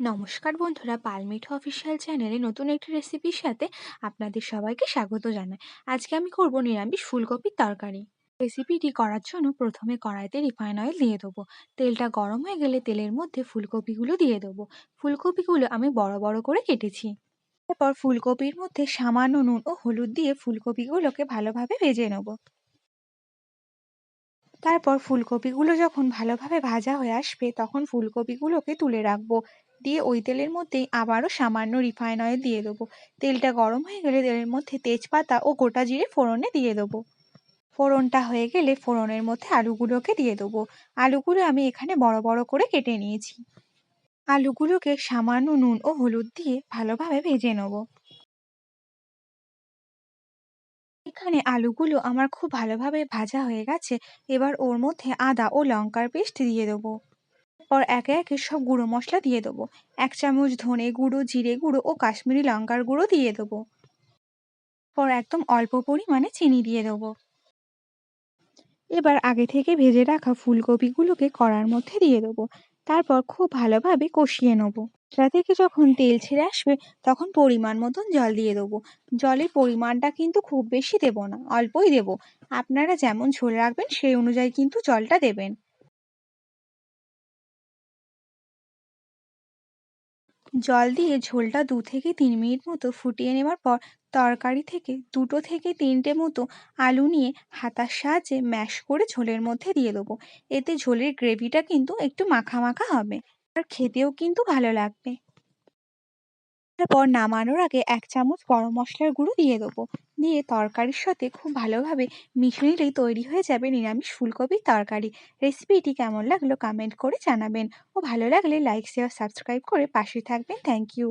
নমস্কার বন্ধুরা পালমিট অফিসিয়াল চ্যানেলে নতুন একটি রেসিপির সাথে আপনাদের সবাইকে স্বাগত জানাই। আজকে আমি করব নিরামিষ ফুলকপির তরকারি। রেসিপিটি করার জন্য প্রথমে কড়াইতে রিফাইন অয়েল দিয়ে দেবো। তেলটা গরম হয়ে গেলে তেলের মধ্যে ফুলকপিগুলো দিয়ে দেবো। ফুলকপিগুলো আমি বড় বড় করে কেটেছি। তারপর ফুলকপির মধ্যে সামান্য নুন ও হলুদ দিয়ে ফুলকপিগুলোকে ভালোভাবে ভেজে নেব। তারপর ফুলকপিগুলো যখন ভালোভাবে ভাজা হয়ে আসবে, তখন ফুলকপিগুলোকে তুলে রাখব। দিয়ে ওই তেলের মধ্যেই আবারও সামান্য রিফাইন অয়েল দিয়ে দেবো। তেলটা গরম হয়ে গেলে তেলের মধ্যে তেজপাতা ও গোটা জিরে ফোড়নে দিয়ে দেবো। ফোড়নটা হয়ে গেলে ফোড়নের মধ্যে আলুগুলোকে দিয়ে দেবো। আলুগুলো আমি এখানে বড় বড় করে কেটে নিয়েছি। আলুগুলোকে সামান্য নুন ও হলুদ দিয়ে ভালোভাবে ভেজে নেব। এখানে আলুগুলো আমার খুব ভালোভাবে ভাজা হয়ে গেছে। এবার ওর মধ্যে আদা ও লঙ্কার পেস্ট দিয়ে দেবো। পর একে একে সব গুঁড়ো মশলা দিয়ে দেবো। এক চামচ ধনে গুঁড়ো, জিরে গুঁড়ো ও কাশ্মীরি লঙ্কার গুঁড়ো দিয়ে দেবো। পর একদম অল্প পরিমাণে চিনি দিয়ে দেবো। এবার আগে থেকে ভেজে রাখা ফুলকপিগুলোকে কড়ার মধ্যে দিয়ে দেবো। তারপর খুব ভালোভাবে কষিয়ে নেব। সেটা থেকে যখন তেল ছেড়ে আসবে, তখন পরিমাণ মতন জল দিয়ে দেবো। জলের পরিমাণটা কিন্তু খুব বেশি দেব না, অল্পই দেব। আপনারা যেমন ঝোল রাখবেন, সেই অনুযায়ী কিন্তু জলটা দেবেন। জল দিয়ে ঝোলটা দু থেকে তিন মিনিট মতো ফুটিয়ে নেওয়ার পর তরকারি থেকে দুটো থেকে তিনটে মতো আলু নিয়ে হাতার সাহায্যে ম্যাশ করে ঝোলের মধ্যে দিয়ে দেবো। এতে ঝোলের গ্রেভিটা কিন্তু একটু মাখা মাখা হবে। আর খেতেও কিন্তু ভালো লাগবে। তারপর নামানোর আগে এক চামচ গরম মশলার গুঁড়ো দিয়ে দেবো। দিয়ে তরকারির সাথে খুব ভালোভাবে মিশে নিলেই তৈরি হয়ে যাবে নিরামিষ ফুলকপির তরকারি। রেসিপিটি কেমন লাগল কমেন্ট করে জানাবেন। ও ভালো লাগলে লাইক, শেয়ার, সাবস্ক্রাইব করে পাশে থাকবেন। Thank you.